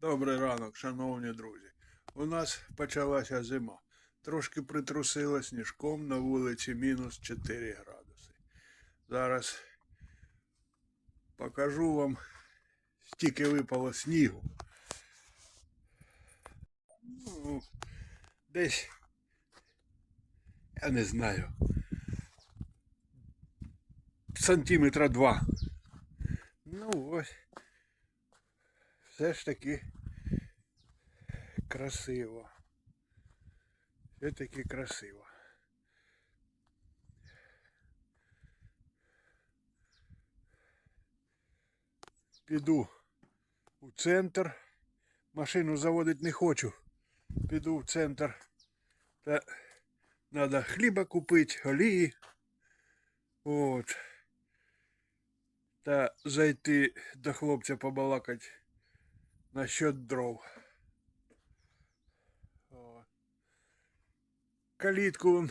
Добрий ранок, шановні друзі. У нас почалася зима. Трошки притрусило сніжком на вулиці мінус 4 градуси. Зараз покажу вам, стільки випало снігу. Ну, десь, я не знаю, сантиметра два. Ну ось все ж таки красиво. Все таки красиво. Піду у центр. Машину заводити не хочу. Піду в центр. Та треба хліба купити, олії. От. Та зайти до хлопця побалакати насчет дров. Калітку вон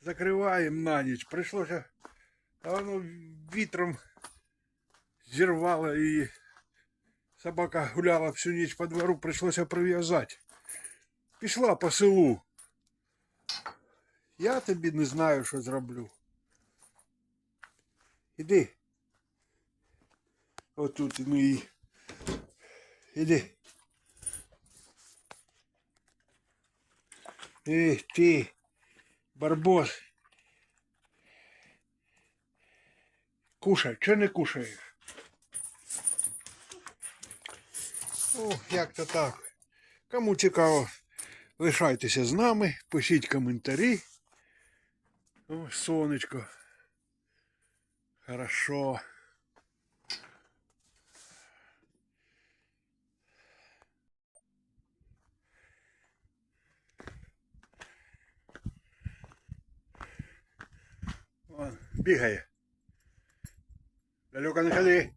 закриваємо на ніч. Прийшлося, а воно вітром зірвало і собака гуляла всю ніч по двору, прийшлося прив'язати. Пішла по селу. Я тобі не знаю, що зроблю. Іди. Отут ми її. Іди. Ей, ти, барбос. Кушай, чого не кушаєш? Ну, як то так. Кому цікаво, лишайтеся з нами, пишіть коментарі. О, сонечко. Хорошо. Вон, бігає. Далеко не ходи.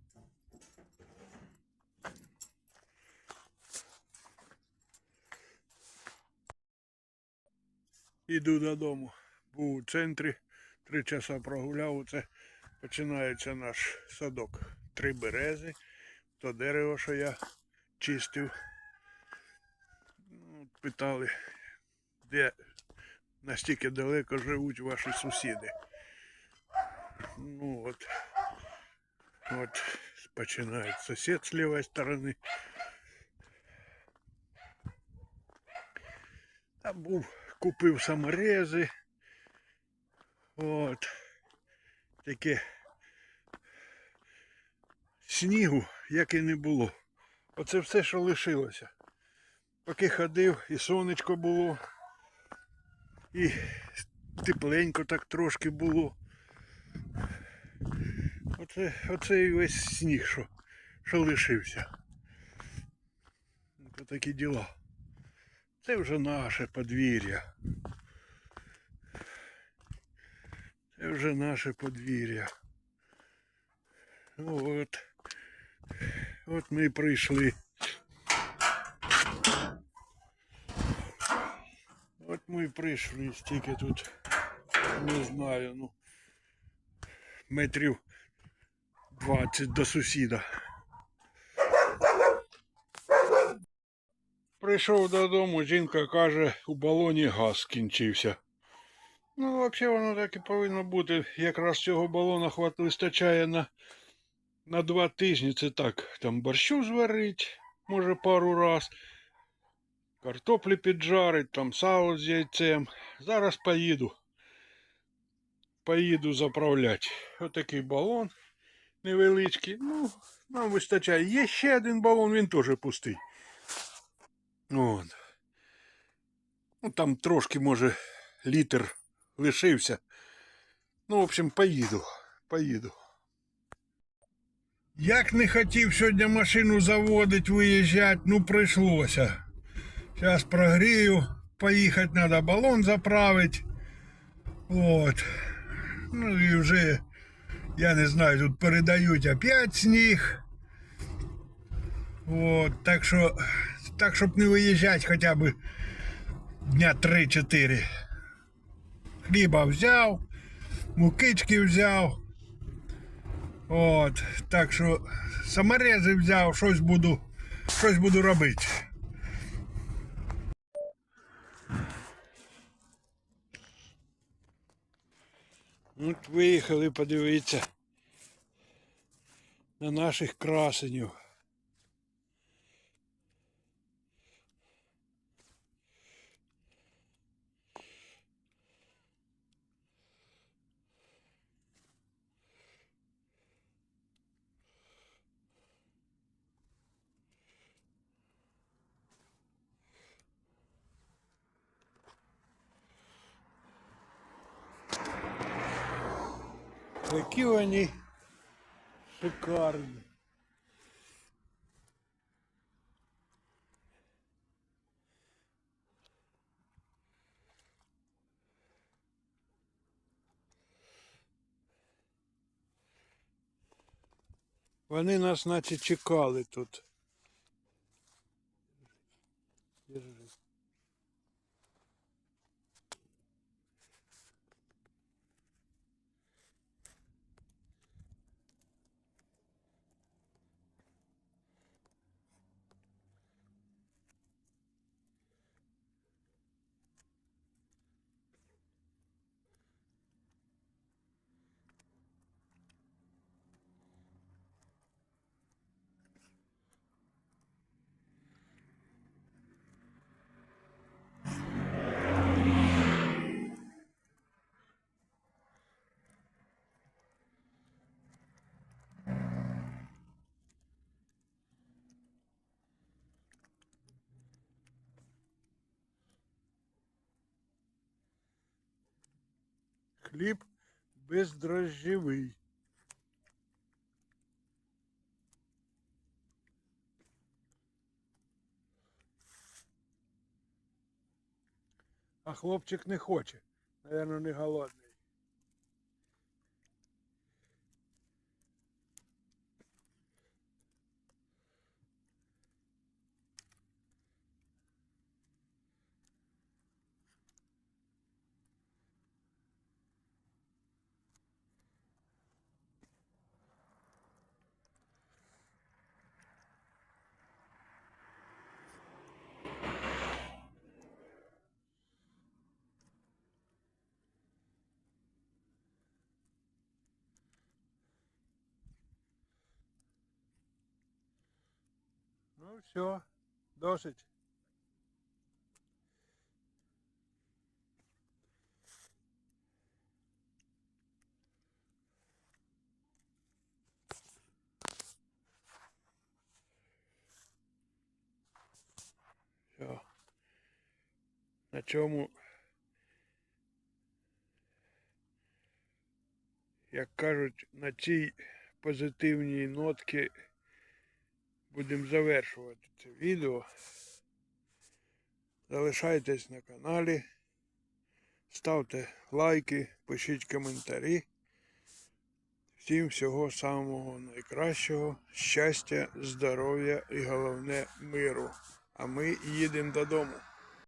Іду додому. Був у центрі, три часа прогуляв. Оце починається наш садок. Три берези. То дерево, що я чистив. Ну, Питали, де настільки далеко живуть ваші сусіди. Ну от. От починает сосед с левой стороны. А був, купив саморези. От. Таке снігу, як і не було. Оце все, що лишилося. Поки ходив, і сонечко було, і тепленько так трошки було. Оце, оце і весь сніг, що, що лишився. Ось такі діла. Це вже наше подвір'я. Це вже наше подвір'я. Ну от. От ми і прийшли. От ми і прийшли, стільки тут, не знаю, ну, метрів 20 до сусіда. Прийшов додому, жінка каже, у балоні газ скінчився. Ну, взагалі воно так і повинно бути. Якраз цього балона хват вистачає на, на два тижні. Це так, там борщу зварить, може пару раз. Картоплі піджарить, там сало з яйцем. Зараз поїду. Поїду заправляти. Отакий балон невеличкий. Ну, нам вистачає. Є ще один балон, він теж пустий. От. Ну, там трошки, може, літр лишився. Ну, в общем, поїду. Поїду. Як не хотів сьогодні машину заводити, виїжджати, ну прийшлося. Зараз прогрію, поїхати треба балон заправити. От. Ну і вже, я не знаю, тут передають опять сніг. От, так що, так, щоб не виїжджати хоча б дня 3-4. Хліба взяв, мукички взяв. От, так що саморези взяв, щось буду щось буду робити. От виїхали подивитися на наших красенів. Які вони шикарні. Вони нас наче чекали тут. Хліб бездрожжевий. А хлопчик не хоче. Наверно, не голодний. Ну все, досить. Все. На чому, як кажуть, на цій позитивній нотці будемо завершувати це відео. Залишайтесь на каналі, ставте лайки, пишіть коментарі. Всім всього самого найкращого, щастя, здоров'я і головне миру. А ми їдемо додому.